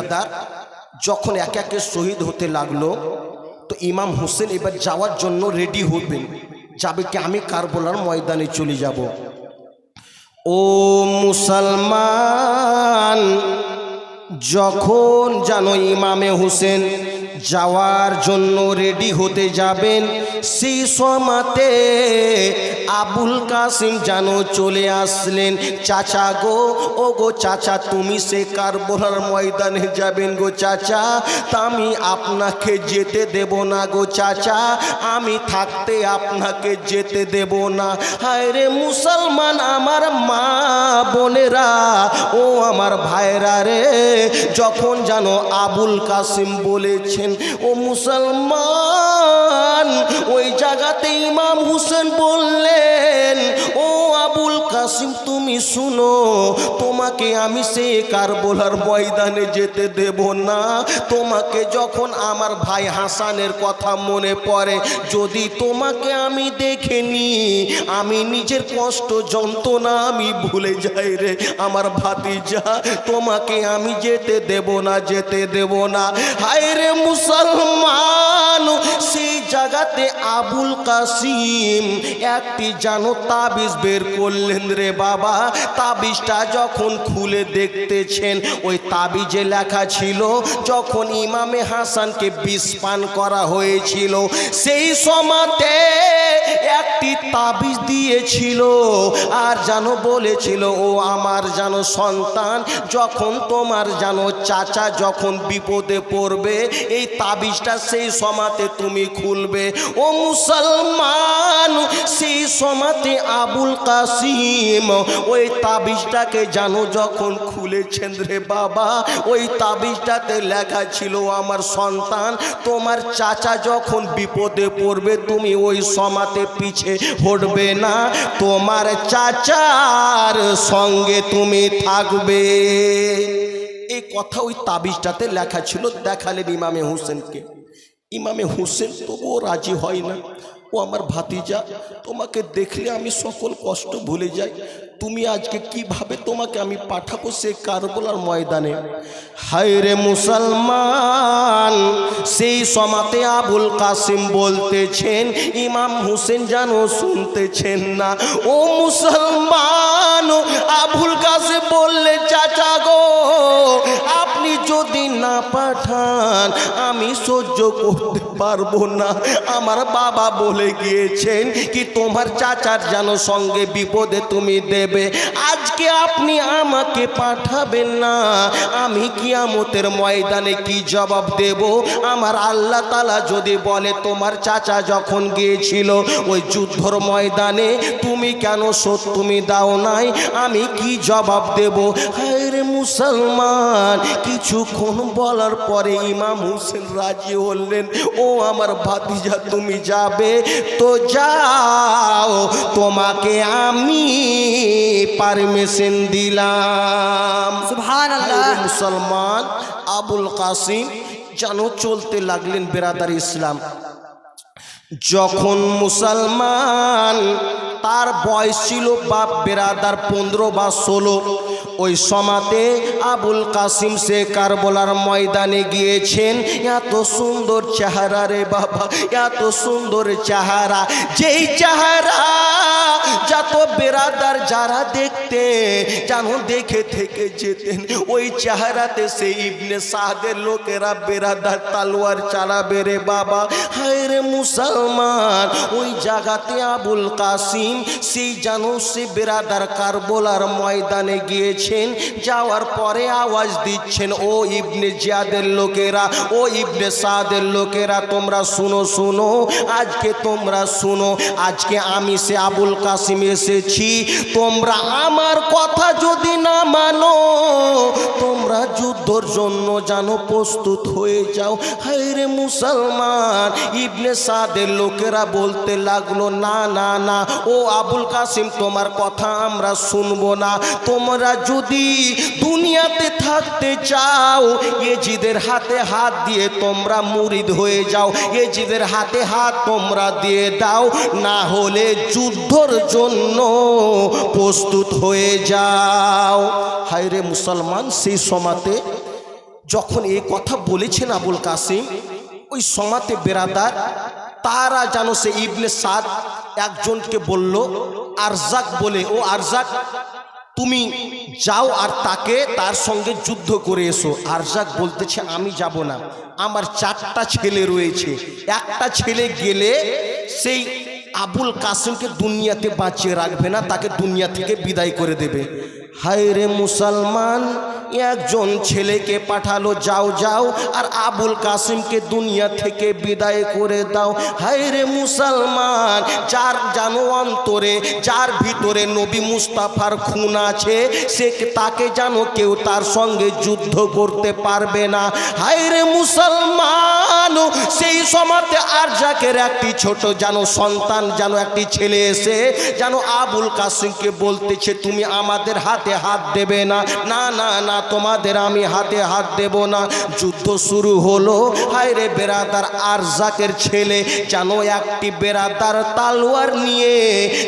আদার যখন এক একে শহীদ হতে লাগল, তো ইমাম হোসেন এবার যাওয়ার জন্য রেডি হবেন। যাবে কি আমি কারবোলার ময়দানে চলে যাব। ও মুসলমান, যখন জানো ইমামে হোসেন যাওয়ার জন্য রেডি হতে যাবেন সমাতে আবুল কাসিম জানো চলে আসলেন। চাচা গো, ও গো চাচা, তুমি সে কারবোলার ময়দানে যাবেন গো চাচা। তা আমি আপনাকে যেতে দেব না গো চাচা। আমি থাকতে আপনাকে যেতে দেব না। হায় রে মুসলমান আমার মা বোনেরা, ও আমার ভাইরা রে। যখন জানো আবুল কাসিম বলেছেন, ও মুসলমান ওই জায়গাতে ইমাম হুসেন বললেন শুনো, তোমাকে আমি সে কারবোলার ময়দানে যেতে দেব না। তোমাকে যখন আমার ভাই হাসানের কথা মনে পড়ে, যদি তোমাকে আমি দেখিনি আমি নিজের কষ্ট যন্ত্রণা আমি ভুলে যাই রে আমার ভাতিজা। তোমাকে আমি যেতে দেব না, যেতে দেব না। হায় রে মুসলমান, সেই জায়গাতে আবুল কাসিম একটি জানো তাবিজ বের করলেন রে বাবা। তাবিজটা যখন খুলে দেখতেছেন, ওই তাবিজে লেখা ছিল, যখন ইমামে হাসানকে বিষ করা হয়েছিল, সেই সমাতে একটি তাবিজ দিয়েছিল, আর জানো বলেছিল, ও আমার জানো সন্তান, যখন তোমার জানো চাচা যখন বিপদে পড়বে, এই তাবিজটা সেই সমাতে তুমি খুলবে। ও মুসলমান, সেই সমাতে আবুল কাসিম ওই তাবিজটাকে জানো যখন খুলেছেন রে বাবা? ওই তাবিজটাতে লেখা ছিল, আমার সন্তান, তোমার চাচা যখন বিপদে পড়বে, তুমি ওই সমাতে পিছে হটবে না। তোমার চাচার সঙ্গে তুমি থাকবে। এই কথা ওই তাবিজটাতে লেখা ছিল, দেখালেন ইমামে হোসেনকে। ইমামে হোসেন তবুও রাজি হয় না। ও আমার ভাতিজা, তোমাকে দেখলে আমি সকল কষ্ট ভুলে যাই। তুমি আজকে কীভাবে তোমাকে আমি পাঠাবো সে কারবলার ময়দানে? হায় রে মুসলমান, সেই সমাতে আবুল কাসিম বলতেছেন, ইমাম হোসেন জানো শুনতেছেন না। ও মুসলমান, আবুল কাসিম বললে যদি না পাঠান, আমি সহ্য করতে পারব না। আমার বাবা বলে গিয়েছেন কি, তোমার চাচার যেন সঙ্গে বিপদে তুমি দেবে। আজকে আপনি আমাকে পাঠাবেন না। আমি কিয়ামতের ময়দানে কি জবাব দেব? আমার আল্লাহ তালা যদি বলে, তোমার চাচা যখন গিয়েছিল ওই যুদ্ধর ময়দানে, তুমি কেন শোধ তুমি দাও নাই? আমি কি জবাব দেব? হায় মুসলমান, কিছুক্ষণ বলার পরে ইমাম হুসেন রাজি হলেন। ও আমার ভাতিজা, তুমি যাবে? তো যাও তোমাকে আমি পারমিশন দিলাম। মুসলমান আবুল কাসিম যেন চলতে লাগলেন বেরাদার ইসলাম। যখন মুসলমান তার বয়স ছিল বাপ বেরাদার পনেরো বা ষোলো। ওই সমাতে আবুল কাসিম সে কারবলার ময়দানে গিয়েছেন, এত সুন্দর চেহারা রে বাবা, এত সুন্দর চেহারা, যেই চেহারা যত বেরাদার যারা দেখতে, জানো দেখে থেকে যেতেন, ওই চেহারাতে সেই ইবনে সাদের লোকেরা বেরাদার তালোয়ার চালাবে রে বাবা, হায় রে মুসলমান, ওই জায়গাতে আবুল কাসিম, সেই জানো সে বেরাদার কারবোলার ময়দানে গিয়েছেন যাওয়ার পরে আওয়াজ দিচ্ছেন, ও ইবনে জিয়াদের লোকেরা, ও ইবনে সাদের লোকেরা, তোমরা শুনো শুনো, আজকে তোমরা শুনো, আজকে আমি সে আবুল কাসিম এসেছি, তোমরা আমার কথা যদি না মানো, তোমরা যুদ্ধর জন্য জানো প্রস্তুত হয়ে যাও। হায় রে মুসলমান, ইবনে সাদের লোকেরা বলতে লাগল, না না না, ও আবুল কাসিম, তোমার কথা আমরা শুনব না, তোমরা যদি দুনিয়াতে থাকতে চাও, এজিদের হাতে হাত দিয়ে তোমরা মুরিদ হয়ে যাও, এজিদের হাতে হাত তোমরা দিয়ে দাও, না হলে যুদ্ধর জন্য প্রস্তুত হয়ে যাও। হায় রে মুসলমান, সেই সমাতে যখন এই কথা বলেছেন আবুল কাসিম, ওই সমাতে বেরাদার, তারা যেন সে ইবনে সাদ একজনকে বলল, আরজাক বলে, ও আরজাক তুমি যাও আর তাকে তার সঙ্গে যুদ্ধ করে এসো। আর আরজাক বলতেছে, আমি যাব না। আমার চারটা ছেলে রয়েছে। একটা ছেলে গেলে সেই আবুল কাসিমকে দুনিয়াতে বাঁচিয়ে রাখবে না, তাকে দুনিয়া থেকে বিদায় করে দেবে। হায় রে মুসলমান, একজন ছেলেকে পাঠালো, যাও যাও, আর আবুল কাসিমকে দুনিয়া থেকে বিদায় করে দাও। হায় রে মুসলমান, যার জানো অন্তরে যার ভিতরে নবী মুস্তাফার খুন আছে, সে তাকে জানো কেউ তার সঙ্গে যুদ্ধ করতে পারবে না। হায় রে মুসলমান, সেই সময়তে আর জাকের একটি ছোট জানো সন্তান জানো একটি ছেলে এসে জানো আবুল কাসিমকে বলতেছে, তুমি আমাদের হাতে হাত দেবে না। না না না, তোমাদের আমি হাতে হাত দেব না। যুদ্ধ শুরু হলো। হায় রে বেরাদার আর জাকের ছেলে জানো একটি বেরাদার তালোয়ার নিয়ে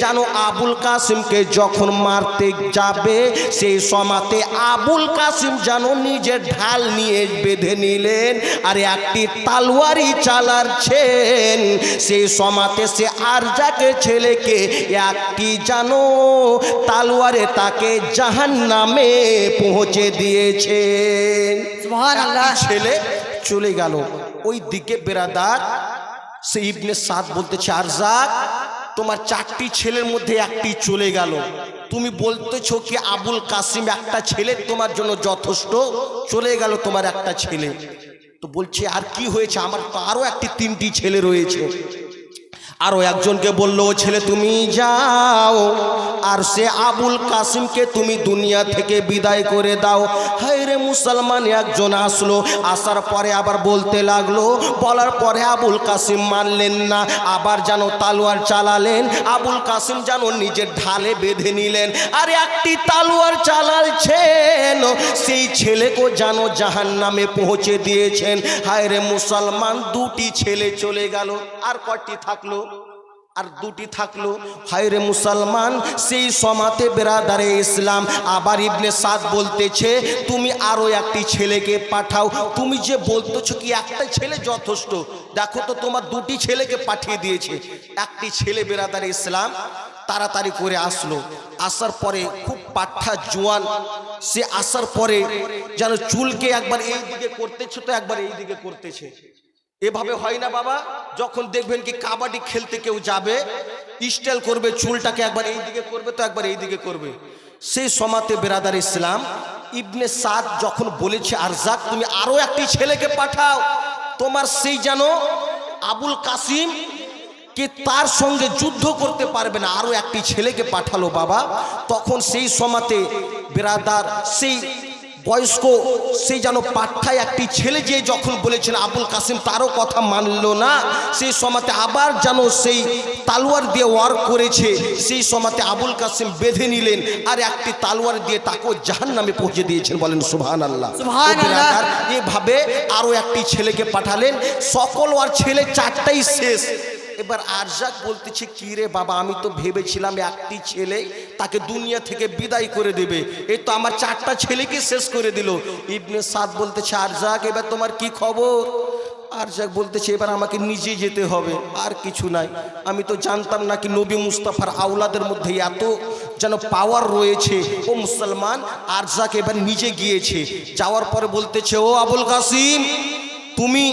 জানো আবুল কাসিমকে যখন মারতে যাবে, সেই সমাতে আবুল কাসিম জানো নিজের ঢাল নিয়ে বেঁধে নিলেন। আর একটি তালোয়ারি চালাচ্ছেন সেই সমাতে সে আর যাকে ছেলেকে একটি জানো তালোয়ারে তাকে জাহান নামে পৌঁছে দিয়েছেন। একটি ছেলে চলে গেল। ওই দিকে বেরাদার সে ইবনে সাদ বলতেছে আরজাক তোমার চারটি ছেলের মধ্যে একটি চলে গেল। তুমি বলতেছো কি আবুল কাসিম একটা ছেলে তোমার জন্য যথেষ্ট? চলে গেল তোমার একটা ছেলে। তো বলছে আর কি হয়েছে? আমার তো আরও একটি তিনটি ছেলে রয়েছে। আরও একজনকে বলল, "ও ছেলে, তুমি যাও। আর সে আবুল কাসিমকে তুমি দুনিয়া থেকে বিদায় করে দাও। হায় রে মুসলমান, একজন আসলো, আসার পরে আবার বলতে লাগল, বলার পরে আবুল কাসিম মানলেন না, আবার যেন তালোয়ার চালালেন, আবুল কাসিম যেন নিজের ঢালে বেঁধে নিলেন। আর একটি তালোয়ার চালালছেন, সেই ছেলেকে যেন জাহান নামে পৌঁছে দিয়েছেন। হায় রে মুসলমান, দুটি ছেলে চলে গেল, আর কটি থাকল? আর দুটি থাকল, হায়রে মুসলমান, সেই সমাতে বেরাদারে ইসলাম। আবার ইবনে সাদ বলতেছে, তুমি আরও একটি ছেলেকে পাঠাও। তুমি যে বলতেছো কি একটা ছেলে যথেষ্ট? দেখো তো তোমার দুটি ছেলেকে পাঠিয়ে দিয়েছে। একটি ছেলে বেরাদারে ইসলাম, তাড়াতাড়ি করে আসলো। আসার পরে খুব পাঠা জোয়ান, সে আসার পরে যেন চুলকে একবার এই দিকে করতেছে তো একবার এই দিকে করতেছে। এভাবে হয় না বাবা, যখন দেখবেন কি কাবাডি খেলতে কেউ যাবে, স্টাইল করবে, চুলটাকে একবার এই দিকে করবে, তো একবার এই দিকে করবে। সেই সমাতে বেরাদার ইসলাম, ইবনে সাদ যখন বলেছে, আরজাক, তুমি আরও একটি ছেলেকে পাঠাও, তোমার সেই যেন আবুল কাসিম কে তার সঙ্গে যুদ্ধ করতে পারবে না, আরও একটি ছেলেকে পাঠালো বাবা। তখন সেই সমাতে বেরাদার, সেই বয়স্ক সেই যেন পাঠায় একটি ছেলে যে যখন বলেছেন আবুল কাসিম তারও কথা মানলো না। সেই সমাতে আবার যেন সেই তালোয়ার দিয়ে ওয়ার করেছে সেই সমাতে আবুল কাসিম বেঁধে নিলেন আর একটি তালোয়ার দিয়ে তাকেও জাহান নামে পৌঁছে দিয়েছেন বলেন সুবহান আল্লাহ। এভাবে আরও একটি ছেলেকে পাঠালেন। সকল ওর ছেলে চারটাই শেষ। এবার আরজাক বলতেছে, কি রে বাবা, আমি তো ভেবেছিলাম একটি ছেলে তাকে দুনিয়া থেকে বিদায় করে দেবে। এই তো আমার চারটা ছেলেকে শেষ করে দিল। ইবনে সাদ বলতেছে, আরজাক, এবার তোমার কি খবর? আরজাক বলতেছে, এবার আমাকে নিজে যেতে হবে, আর কিছু নাই। আমি তো জানতাম না কি নবী মুস্তাফার আওলাদের মধ্যে এত যেন পাওয়ার রয়েছে। ও মুসলমান, আরজাক এবার নিজে গিয়েছে। যাওয়ার পরে বলতেছে, ও আবুল কাসিম, তুমি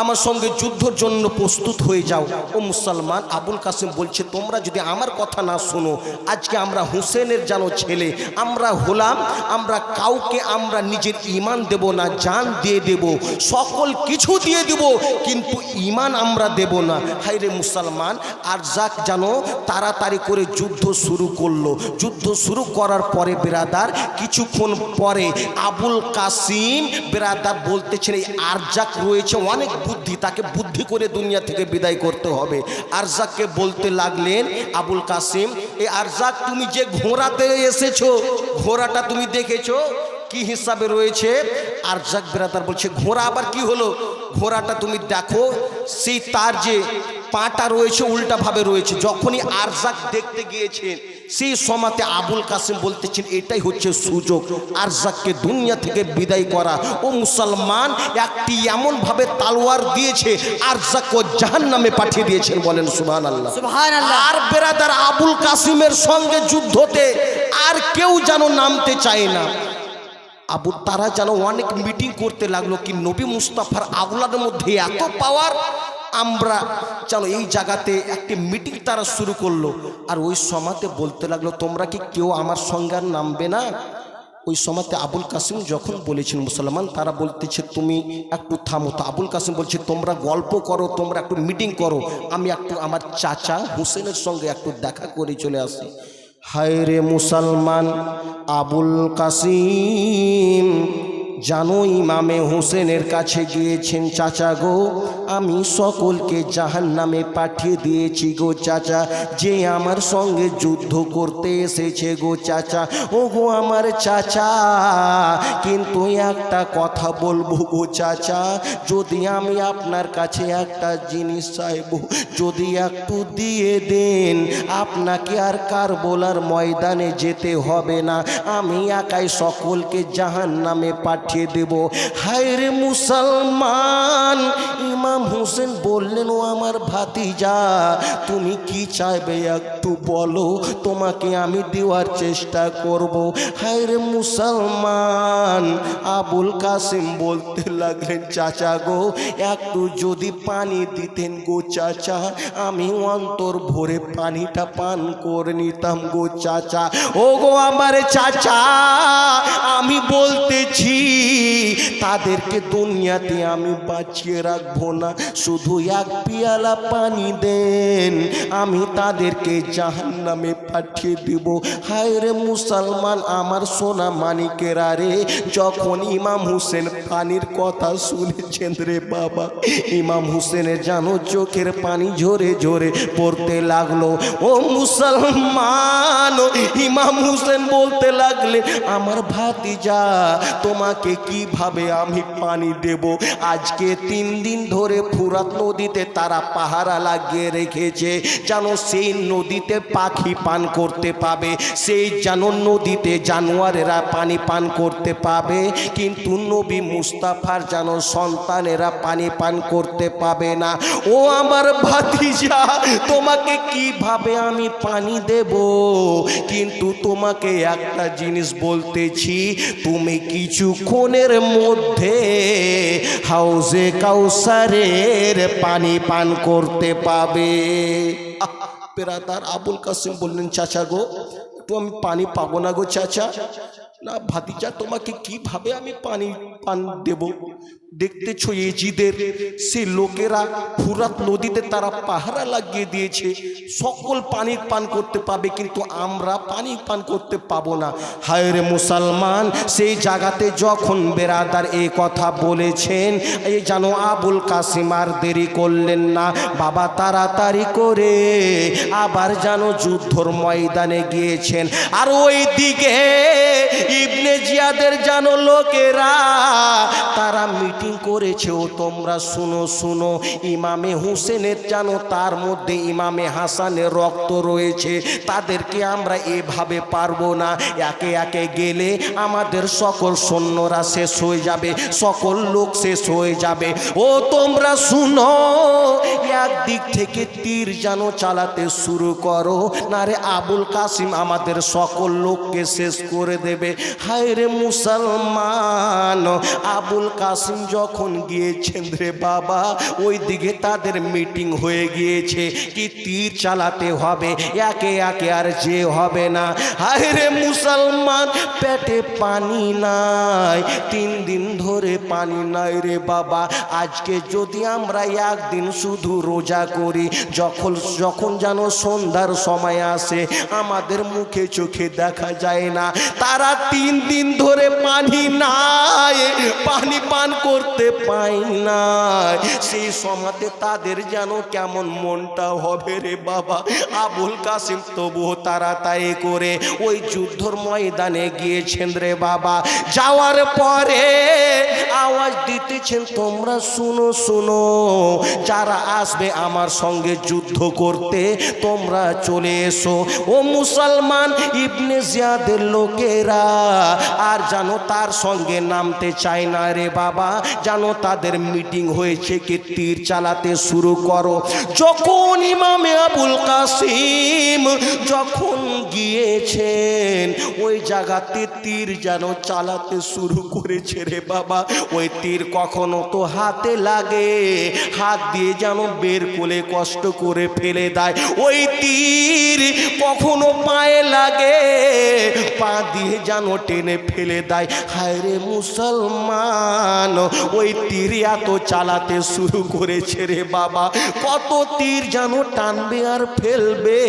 আমার সঙ্গে যুদ্ধর জন্য প্রস্তুত হয়ে যাও। ও মুসলমান, আবুল কাসিম বলছে, তোমরা যদি আমার কথা না শোনো, আজকে আমরা হুসেনের জানো ছেলে, আমরা হলাম, আমরা কাউকে আমরা নিজের ইমান দেব না, জান দিয়ে দেব, সকল কিছু দিয়ে দেব, কিন্তু ইমান আমরা দেব না। হাইরে মুসলমান, আর যাক জানো, তাড়াতাড়ি করে যুদ্ধ শুরু করল। যুদ্ধ শুরু করার পরে বেরাদার, কিছুক্ষণ পরে আবুল কাসিম বেরাদার বলতেছেন, এই আরজাক রয়েছে, অনেক বুদ্ধি, তাকে বুদ্ধি করে দুনিয়া থেকে বিদায় করতে হবে। আরজাককে বলতে লাগলেন, আবুল কাসিম এই আরজাক, তুমি যে ঘোড়াতে এসেছ, ঘোড়াটা তুমি দেখেছ? কি হিসাবে রয়েছে? আরজাক বেরাদার বলছে, ঘোড়া আবার কি হলো? ঘোড়াটা তুমি দেখো, সেই তার যে পাটা রয়েছে উল্টাভাবে রয়েছে। যখনই আরজাক দেখতে গিয়েছেন সেই সমাতে আবুল কাসিম বলতেছেন এটাই হচ্ছে সুযোগ। আরজাককে দুনিয়া থেকে বিদায় করা। ও মুসলমান একটি এমনভাবে তালোয়ার দিয়েছে আরজাককে জাহান নামে পাঠিয়ে দিয়েছেন বলেন সুবহান আল্লাহ। আর বেরাদার আবুল কাসিমের সঙ্গে যুদ্ধতে আর কেউ যেন নামতে চায় না। আবু তারা যেন অনেক মিটিং করতে লাগল কি নবী মুস্তাফার আউলাদের মধ্যে এত পাওয়ার আমরা, চলো এই জায়গাতে একটি মিটিং তারা শুরু করল। আর ওই সমাতে বলতে লাগল, তোমরা কি কেউ আমার সঙ্গে আর নামবে না? ওই সমাতে আবুল কাসিম যখন বলেছেন মুসলমান, তারা বলতেছে, তুমি একটু থামো। তো আবুল কাসিম বলছে, তোমরা গল্প করো, তোমরা একটু মিটিং করো। আমি একটু আমার চাচা হুসেনের সঙ্গে একটু দেখা করে চলে আসি। হায় রে মুসলমান আবুল কাসিম জানো ইমামে হোসেনের কাছে গিয়েছেন, চাচা গো, আমি সকলকে জাহান নামে পাঠিয়ে দিয়েছি গো চাচা। যে আমার সঙ্গে যুদ্ধ করতে এসেছে গো চাচা ও গো আমার চাচা। কিন্তু একটা কথা বলব গো চাচা, যদি আমি আপনার কাছে একটা জিনিস চাইব, যদি একটু দিয়ে দেন, আপনাকে আর কার বলার ময়দানে যেতে হবে না। আমি একাই সকলকে জাহান নামে পাঠিয়ে দেব। হায় রে মুসলমান, ইমাম হোসেন বললেন, ও আমার ভাতিজা, তুমি কি চাইবে একটু বলো? তোমাকে আমি দেওয়ার চেষ্টা করব। হায় রে মুসলমান, আবুল কাসিম বলতে লাগলেন, চাচা গো, একটু যদি পানি দিতেন গো চাচা, আমি অন্তর ভরে পানিটা পান করে নিতাম গো চাচা। ও গো আমার চাচা, আমি বলতেছি তাদেরকে দুনিয়াতে আমি বাঁচিয়ে রাখব না। শুধু এক পিয়ালা পানি দেন, আমি তাদেরকে জাহান নামে পাঠিয়ে দিব। হায় রে মুসলমান, আমার সোনা মানিকের আরে যখন ইমাম হোসেন পানির কথা শুনেছেন রে বাবা, ইমাম হোসেনের জানো চোখের পানি ঝরে ঝরে পড়তে লাগল। ও মুসলমান, ইমাম হোসেন বলতে লাগলে আমার ভাতিজা, তোমাকে কীভাবে আমি পানি দেব? আজকে তিন দিন ধরে ফুরাত নদীতে তারা পাহারা লাগিয়ে রেখেছে। যেন সেই নদীতে পাখি পান করতে পাবে। সেই যেন নদীতে জানোয়ারেরা পানি পান করতে পাবে। কিন্তু নবী মুস্তাফার যেন সন্তানেরা পানি পান করতে পাবে না। ও আমার ভাতিজা, তোমাকে কীভাবে আমি পানি দেব? কিন্তু তোমাকে একটা জিনিস বলতেছি, তুমি কিছুক্ষণের মধ্যে হাউজে কাউসারের পানি পান করতে পাবে। পেরাদার আবুল কাসিম বললেন, চাচা গো, একটু আমি পানি পাবো না গো, চাচা। না, ভাতিজা, তোমাকে কীভাবে আমি পানি পান দেব? দেখতেছ এজিদের সে লোকেরা ফুরাত নদীতে তারা পাহারা লাগিয়ে দিয়েছে। সকল পানি পান করতে পাবে, কিন্তু আমরা পানি পান করতে পাবো না। হায় রে মুসলমান, সেই জায়গাতে যখন বেরাদার এই কথা বলেছেন, এই জানো আবুল কাসিম আর দেরি করলেন না। বাবা তাড়াতাড়ি করে আবার যেন যুদ্ধর ময়দানে গিয়েছেন। আর ওই দিকে ইবনে জিয়াদের জানো লোকেরা, তারা মিটিং করেছে ও তোমরা শুনো শুনো। ইমামে হুসেনের জানো, তার মধ্যে ইমামে হাসানের রক্ত রয়েছে। তাদেরকে আমরা এভাবে পারব না। একে একে গেলে আমাদের সকল সৈন্যরা শেষ হয়ে যাবে, সকল লোক শেষ হয়ে যাবে। ও, তোমরা শুনো, একদিক থেকে তীর যেন চালাতে শুরু করো না রে আবুল কাসিম আমাদের সকল লোককে শেষ করে দেবে। হায় রে মুসলমান, আবুল কাসিম যখন গিয়েছেন রে বাবা, ওই দিকে তাদের মিটিং হয়ে গিয়েছে। কি তীর চালাতে হবে, একে একে আর যে হবে না। হায় রে মুসলমান, পেটে পানি নাই, তিন দিন ধরে পানি নাই রে বাবা। আজকে যদি আমরা একদিন শুধু রোজা করি, যখন যখন যেন সন্ধ্যার সময় আসে, আমাদের মুখে চোখে দেখা যায় না। তারা তিন দিন ধরে পানি নাই, পানি পান করতে পাই না সেই সমাতে তাদের যেন কেমন মনটা হবে রে বাবা। আবুল কাসিম তবুও তারা তাই করে ওই যুদ্ধর ময়দানে গিয়েছেন রে বাবা। যাওয়ার পরে আওয়াজ দিতেছেন, তোমরা শুনো শুনো, যারা আসবে আমার সঙ্গে যুদ্ধ করতে, তোমরা চলে এসো। ও মুসলমান, ইবনে জিয়াদের লোকেরা, আর জানো তার সঙ্গে নামতে চায় না রে বাবা জানো তাদের মিটিং হয়েছে কি তীর চালাতে শুরু করো। যখন ইমামে আবুল কাসিম যখন গিয়েছেন, ওই জায়গাতে তীর যেন চালাতে শুরু করেছে রে বাবা ওই তীর কখনো তো হাতে লাগে। হাত দিয়ে যেন বের করে কষ্ট করে ফেলে দেয়। ওই তীর কখনো পায়ে লাগে। পা দিয়ে যেন টেনে ফেলে দেয়। হায় রে মুসলমান, ওই তীর এত চালাতে শুরু করেছে রে বাবা। কত তীর যেন টানবে আর ফেলবে,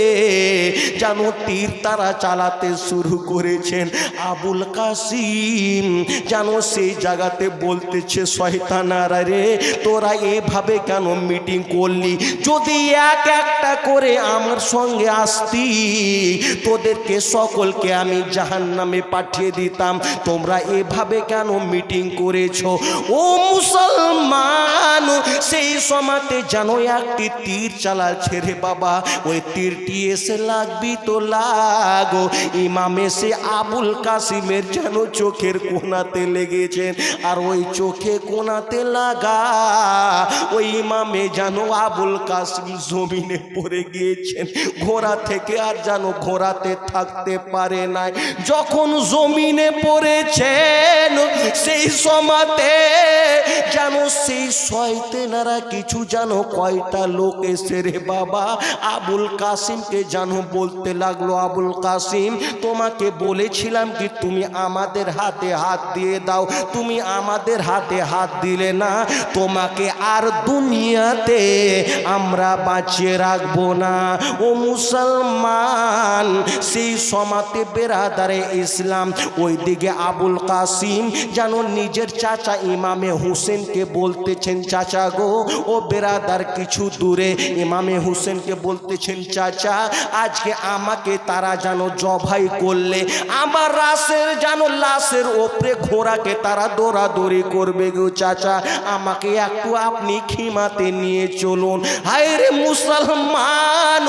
যেন তীর তারা চালাতে শুরু করেছেন। আবুল কাসিম যেন সেই জায়গাতে বলতেছে শয়তানারা রে, তোরা এভাবে কেন মিটিং করলি? যদি এক একটা করে আমার সঙ্গে আসতি, তোদেরকে সকলকে আমি জাহান নামে পাঠিয়ে দিতাম। তোমরা এভাবে কেন মিটিং করেছ? ও মুসলমান, সেই সমাতে যেন একটি তীর চালাচ্ছে রে বাবা, ওই তীরটি এসে লাগবি তো লাগো। ইমাম এসে আবুল কাসিমের যেন চোখের কোনাতে লেগেছেন। আর ওই চোখে কোনাতে লাগা। ওই ইমামে যেন আবুল কাসিম জমিনে পড়ে গিয়েছেন। ঘোড়া থেকে আর যেন ঘোড়াতে থাকতে পারে নাই। যখন জমিনে পড়েছেন, সেই সমাতে যেন সেই শয়তেনারা কিছু যেন কয়টা লোক এসে রে বাবা, আবুল কাসিমকে যেন বলতে লাগল, আবুল কাসিম, তোমাকে বলেছিলাম কি তুমি আমাদের হাতে হাত দিয়ে দাও। তুমি আমাদের হাতে হাত দিলে না, তোমাকে আর দুনিয়াতে আমরা বাঁচিয়ে রাখব না। ও মুসলমান, সেই সমাতে বেরাদারে ইসলাম, ওইদিকে আবুল কাসিম যেন নিজের চাচা ইমামে হুসেনকে বলতেছেন, চাচা গো, ও বেরাদার কিছু দূরে। ইমামে হুসেনকে বলতেছেন, চাচা, আজকে আমাকে তারা যেন জবাই করলে, আমার রাসের যেন লাশের ওপরে ঘোড়াকে তারা দৌড়াদৌড়ি করবে গো চাচা। আমাকে একটু আপনি খিমাতে নিয়ে চলুন। হায় রে মুসলমান,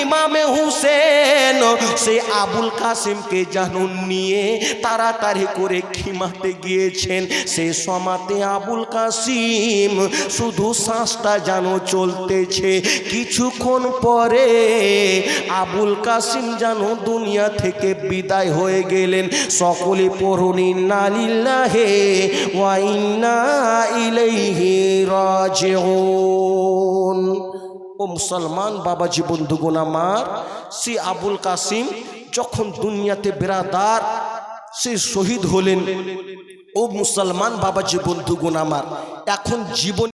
ইমামে হুসেন, সে আবুল কাসিমকে জানুন নিয়ে তাড়াতাড়ি করে খিমাতে গিয়েছেন। সে সমাতে আবুল কাসিম শুধু শ্বাসটা যেন চলতেছে। কিছুক্ষণ পরে আবুল কাসিম যেন দুনিয়া থেকে বিদায় হয়ে গেলেন। সকলে পড়ুনি নালিল্লাহে ও মুসলমান, বাবাজি বন্ধুগণ আমার সে আবুল কাসিম যখন দুনিয়াতে বেড়াদার সে শহীদ হলেন। ও মুসলমান, বাবাজি বন্ধুগণ আমার, এখন জীবন